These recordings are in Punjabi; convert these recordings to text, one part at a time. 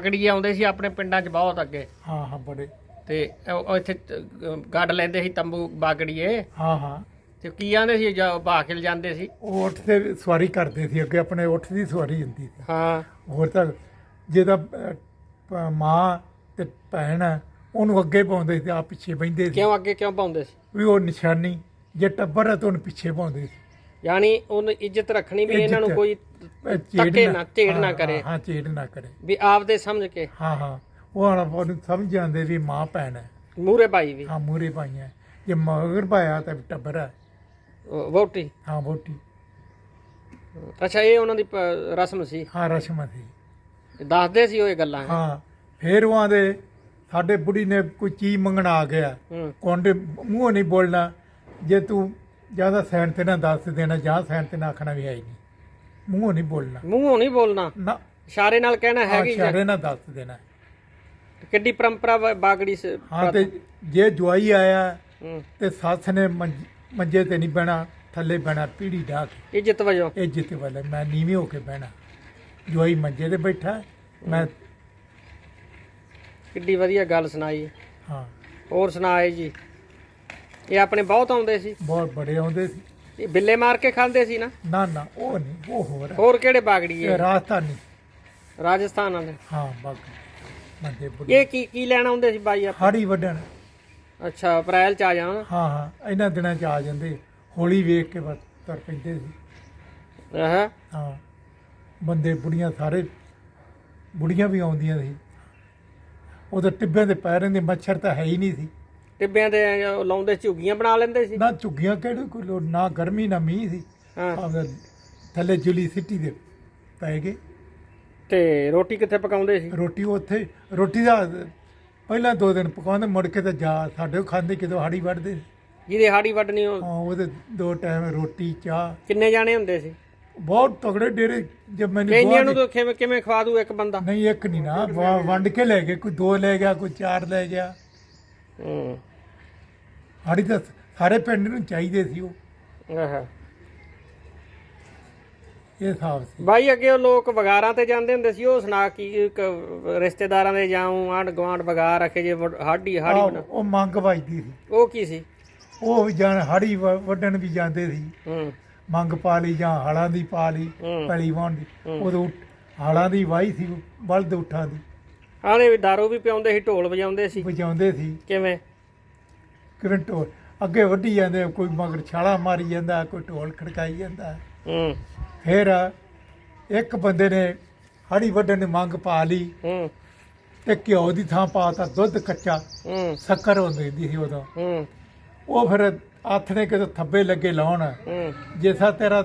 ਬਾਗੜੀ ਆਉਂਦੇ ਸੀ ਆਪਣੇ ਪਿੰਡਾਂ 'ਚ ਬਹੁਤ ਅੱਗੇ। ਹਾਂ ਹਾਂ ਬੜੇ। ਤੇ ਉਹ ਉਹ ਇੱਥੇ ਤ- ਗੱਡ ਲੈਂਦੇ ਸੀ ਤੰਬੂ ਬਾਗੜੀਏ। ਹਾਂ ਹਾਂ। ਤੇ ਕੀ ਆਂਦੇ ਸੀ ਜਾਂ ਬਾ ਕੇ ਜਾਂਦੇ ਸੀ? ਉਹ ਉੱਠ ਤੇ ਸਵਾਰੀ ਕਰਦੇ ਸੀ ਅੱਗੇ ਆਪਣੇ ਉੱਠ ਦੀ ਸਵਾਰੀ ਹੁੰਦੀ ਸੀ। ਹਾਂ। ਹੋਰ ਤਾਂ ਜਿਹਦਾ ਅਹ, ਪ- ਮਾਂ ਤੇ ਭੈਣ ਆ, ਉਹਨੂੰ ਅੱਗੇ ਪਾਉਂਦੇ ਸੀ ਆ ਪਿੱਛੇ ਬੈਂਦੇ ਸੀ। ਕਿਉਂ ਅੱਗੇ ਕਿਉਂ ਪਾਉਂਦੇ ਸੀ? ਵੀ ਉਹ ਨਿਸ਼ਾਨੀ ਜੇ ਟੱਬਰ ਆ ਤਾਂ ਉਹਨੂੰ ਪਿੱਛੇ ਪਾਉਂਦੇ ਸੀ। ਯਾਨੀ ਉਹਨੂੰ ਇੱਜ਼ਤ ਰੱਖਣੀ ਵੀ ਇਹਨਾਂ ਨੂੰ। ਕੋਈ ਧੱਕੇ ਨਾ ਢੇੜ ਨਾ ਹਾਂ, ਕਰੇ। ਹਾਂ ਢੇੜ ਨਾ ਕਰੇ। ਵੀ ਆਪਦੇ ਸਮਝ ਕੇ। ਹਾਂ ਹਾਂ। ਉਹ ਆਪਾਂ ਨੂੰ ਸਮਝ ਜਾਂਦੇ ਵੀ ਮਾਂ ਭੈਣ ਹੈ। ਮੂਰੇ ਪਾਈ ਵੀ। ਹਾਂ ਮੂਰੇ ਪਾਈਆਂ ਜੇ ਮਗਰ ਪਾਇਆ ਤਾਂ ਟੱਬਰ ਹੈ। ਵਹੁਟੀ। ਹਾਂ ਬੋਟੀ ਅੱਛਾ ਇਹ ਉਹਨਾਂ ਦੀ ਰਸਮ ਸੀ। ਹਾਂ ਰਸਮ ਸੀ। ਦੱਸਦੇ ਸੀ ਉਹ ਇਹ ਗੱਲਾਂ। ਹਾਂ ਫੇਰ ਉਹ ਆਂਦੇ ਸਾਡੇ ਬੁੜੀ ਨੇ ਕੋਈ ਚੀਜ਼ ਮੰਗਣ ਆ ਗਿਆ। ਹੂੰ। ਕੋਂਡੇ ਮੂੰਹੋਂ ਨਹੀਂ ਬੋਲਣਾ। ਜੇ ਤੂੰ ਜ਼ਿਆਦਾ ਸੈਨ ਤੇ ਨਾ ਦੱਸ ਦੇਣਾ ਜਾਂ ਸੈਨ ਤੇ ਨਾ ਆਖਣਾ ਵੀ ਹੈ ਹੀ ਨਹੀਂ। ਮੂੰਹੋਂ ਨਹੀਂ ਬੋਲਣਾ। ਮੂੰਹੋਂ ਨਹੀਂ ਬੋਲਣਾ। ਨਾ। ਇਸ਼ਾਰੇ ਨਾਲ ਕਹਿਣਾ ਹੈਗੀ ਜਾਂ- ਇਸ਼ਾਰੇ ਨਾਲ ਦੱਸ ਦੇਣਾ। ਕਿੱਡੀ ਪਰੰਪਰਾ ਬਾਗੜੀ ਸ ਹਾਂ ਤੇ ਜੇ ਜਵਾਈ ਆਇਆ ਹੂੰ, ਤੇ ਸੱਸ ਨੇ ਮੰਜ- ਤੇ ਨਹੀਂ ਬਹਿਣਾ ਥੱਲੇ ਬਹਿਣਾ ਪੀੜੀ ਢਾ ਕੇ। ਇੱਜ਼ਤ ਵਜੋਂ? ਇਹ ਜਿੱਤੇ ਵਾਲੇ ਮੈਂ ਨੀਵੇਂ ਹੋ ਕੇ ਬਹਿਣਾ। ਜਵਾਈ ਮੰਜੇ ਤੇ ਬੈਠਾ ਮੈਂ ਕਿੱਡੀ ਵਧੀਆ ਗੱਲ ਸੁਣਾਈ। ਹਾਂ। ਹੋਰ ਸੁਣਾਏ ਜੀ। ਇਹ ਆਪਣੇ ਬਹੁਤ ਆਉਂਦੇ ਸੀ। ਬਹੁਤ ਬੜੇ ਆਉਂਦੇ ਸੀ। ਇਹ ਬਿੱਲੇ ਮਾਰ ਕੇ ਖਾਂਦੇ ਸੀ ਨਾ? ਨਾ ਨਾ ਉਹ ਨਹੀਂ ਉਹ ਹੋਰ ਹੈ। ਹੋਰ ਕਿਹੜੇ ਬਾਗੜੀ ਇਹ ਹੈ ਰਾਜਸਥਾਨੀ ਰਾਜਸਥਾਨ ਵਾਲੇ। ਹਾਂ ਬਾਗ ਮੰਦੇ ਬੁੜੇ ਇਹ ਕੀ ਕੀ ਲੈਣ ਆਉਂਦੇ ਸੀ ਬਾਈ ਆਪ? ਹਾੜੀ ਵੱਢਣ। ਅੱਛਾ ਅਪ੍ਰੈਲ ਚ ਆ ਜਾਣ ਹਾਂ ਹਾਂ ਇਹਨਾਂ ਦਿਨਾਂ ਚ ਆ ਜਾਂਦੇ। ਹੋਲੀ ਵੇਖ ਕੇ ਬਸ ਤੁਰ ਪੈਂਦੇ ਸੀ। ਆਹ ਹਾਂ ਬੰਦੇ ਬੁੜੀਆਂ ਸਾਰੇ ਬੁੜੀਆਂ ਵੀ ਆਉਂਦੀਆਂ ਸੀ। ਉਹਦੇ ਟਿੱਬਿਆਂ ਦੇ ਪੈਰਾਂ ਦੇ ਮੱਛਰ ਤਾਂ ਹੈ ਹੀ ਨਹੀਂ ਸੀ। ਟਿੱਬਿਆਂ ਦੇ ਲਾਉਂਦੇ ਝੁੱਗੀਆਂ ਬਣਾ ਲੈਂਦੇ ਸੀ। ਨਾ ਝੁੱਗੀਆਂ ਕਿਹੜੇ ਕੋਈ ਨਾ ਗਰਮੀ ਨਾ ਮੀਂਹ ਸੀ। ਹਾਂ। ਥੱਲੇ ਜੁਲੀ ਸਿੱਟੀ ਦੇ ਪੈ ਗਏ। ਤੇ ਰੋਟੀ ਕਿੱਥੇ ਪਕਾਉਂਦੇ ਸੀ? ਰੋਟੀ ਉੱਥੇ ਰੋਟੀ ਦਾ ਪਹਿਲਾਂ ਦੋ ਦਿਨ ਪਕਾਉਂਦੇ ਮੁੜ ਕੇ ਤਾਂ ਜਾ ਸਾਡੇ ਖਾਂਦੇ ਕਿਦੋਂ ਹਾੜੀ ਵੱਢਦੇ ਜਿਹਦੇ ਹਾੜੀ ਵੱਢਣੀ ਉਹ ਹਾਂ ਉਹਦੇ ਦੋ ਟਾਈਮ ਰੋਟੀ ਚਾਹ। ਕਿੰਨੇ ਜਾਣੇ ਹੁੰਦੇ ਸੀ? ਬਹੁਤ ਤਗੜੇ ਡੇਰੇ ਜਦ ਮੈਨੂੰ ਕਈਆਂ ਨੂੰ ਤਾਂ ਕਿਵੇਂ ਕਿਵੇਂ ਖਵਾ ਦੂ ਇੱਕ ਬੰਦਾ? ਨਹੀਂ ਇੱਕ ਨਹੀਂ ਨਾ ਵ- ਵੰਡ ਕੇ ਲੈ ਗਏ ਕੋਈ ਦੋ ਲੈ ਗਿਆ ਕੋਈ ਚਾਰ ਲੈ ਗਿਆ। ਹੂੰ। ਹਾੜੀ ਤਾਂ ਸਾਰੇ ਪਿੰਡ ਨੂੰ ਚਾਹੀਦੇ ਸੀ ਉਹ। ਆਹ। ਇਹ ਹਿਸਾਬ ਸੀ। ਬਾਈ ਅੱਗੇ ਉਹ ਲੋਕ ਵਗਾਰਾਂ ਤੇ ਜਾਂਦੇ ਹੁੰਦੇ ਸੀ ਉਹ ਸੁਣਾ ਕੀ ਇੱਕ ਰਿਸ਼ਤੇਦਾਰਾਂ ਦੇ ਜਾਉਂ ਆਂਢ ਗੁਆਂਢ ਵਗਾਰ ਰੱਖੇ ਜੇ ਹਾੜੀ ਆਹ, ਬਣਾ ਉਹ ਮੰਗ ਵੱਜਦੀ ਸੀ। ਉਹ ਕੀ ਸੀ? ਉਹ ਵੀ ਜਾਣ ਹਾੜੀ ਵ- ਵੱਢਣ ਵੀ ਜਾਂਦੇ ਸੀ। ਹੂੰ। ਮੰਗ ਪਾ ਲਈ ਜਾਂ ਹਾਲਾਂ ਦੀ ਪਾ ਲਈ ਹੂੰ। ਪੈਲੀ ਵਾਹਣ ਦੀ। ਉਦੋਂ ਹਾਲਾਂ ਦੀ ਵਾਹੀ ਸੀ ਬਲਦ ਉਠਾਂ ਦੀ। ਆਲੇ ਵੀ ਦਾਰੂ ਵੀ ਪਿਆਉਂਦੇ ਸੀ ਢੋਲ ਵਜਾਉਂਦੇ ਸੀ। ਵਜਾਉਂਦੇ ਸੀ। ਕਿਵੇਂ? ਕਿਵੇਂ ਢੋਲ ਅੱਗੇ ਵੱਢੀ ਜਾਂਦੇ ਕੋਈ ਮਗਰ ਛਾਲਾ ਮਾਰੀ ਜਾਂਦਾ ਕੋਈ ਢੋਲ ਖੜਕਾਈ ਜਾਂਦਾ। ਹੂੰ। ਫਿਰ ਇੱਕ ਬੰਦੇ ਨੇ ਹਾੜੀ ਵੱਢਣ ਦੀ ਮੰਗ ਪਾ ਲਈ। ਹੂੰ। ਤੇ ਘਿਓ ਦੀ ਥਾਂ ਪਾਤਾ ਦੁੱਧ ਕੱਚਾ ਹੂੰ। ਸ਼ੱਕਰ ਹੁੰਦੀ ਸੀ ਉਦੋਂ। ਹੂੰ। ਉਹ ਫਿਰ ਆਥਣੇ ਕਿਤੇ ਥੱਬੇ ਲੱਗੇ ਲਾਉਣ। ਹੂੰ। ਜਿਸਾ ਤੇਰਾ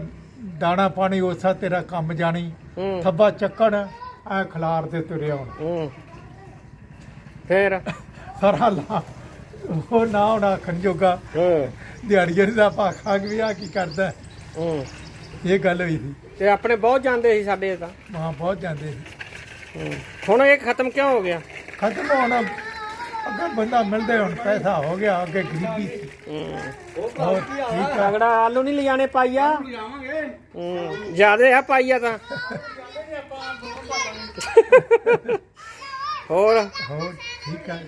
ਦਾਣਾ ਪਾਣੀ ਉਸਾ ਤੇਰਾ ਕੰਮ ਜਾਣੀ। ਹੂੰ। ਥੱਬਾ ਚੱਕਣ ਆ ਖਲਾਰ ਦੇ ਤੁਰੇ ਆਉਣ ਹੂੰ। ਫੇਰ? ਸਾਰਾ ਲਾ ਉਹ ਨਾ ਹੁਣ ਆਖਣ ਜੋਗਾ। ਹੂੰ। ਦਿਹਾੜੀਏ ਦਾ ਭਾਖਾ ਵੀ ਆ ਕੀ ਕਰਦਾ। ਹੂੰ। ਇਹ ਗੱਲ ਹੋਈ ਸੀ। ਤੇ ਆਪਣੇ ਬਹੁਤ ਜਾਂਦੇ ਸੀ ਸਾਡੇ ਤਾਂ। ਮਾਂ ਬਹੁਤ ਜਾਂਦੇ ਸੀ। ਹੂੰ। ਹੁਣ ਇਹ ਖਤਮ ਕਿਉਂ ਹੋ ਗਿਆ? ਖਤਮ ਹੋਣਾ ਅੱਗੇ ਬੰਦਾ ਮਿਲਦੇ ਹੁਣ ਪੈਸਾ ਹੋ ਗਿਆ ਅੱਗੇ ਗਰੀਬੀ ਸੀ। ਹੂੰ। ਬਹੁਤ ਠੀਕ ਆ। ਤਗੜਾ ਆਲੂ ਨਹੀਂ ਲਿਜਾਣੇ ਪਾਈਆ? ਹੂੰ। ਜਿਆਦੇ ਆ ਪਾਈਆ ਤਾਂ। ਹੋਰ ਹੋਰ। ਠੀਕ ਆ।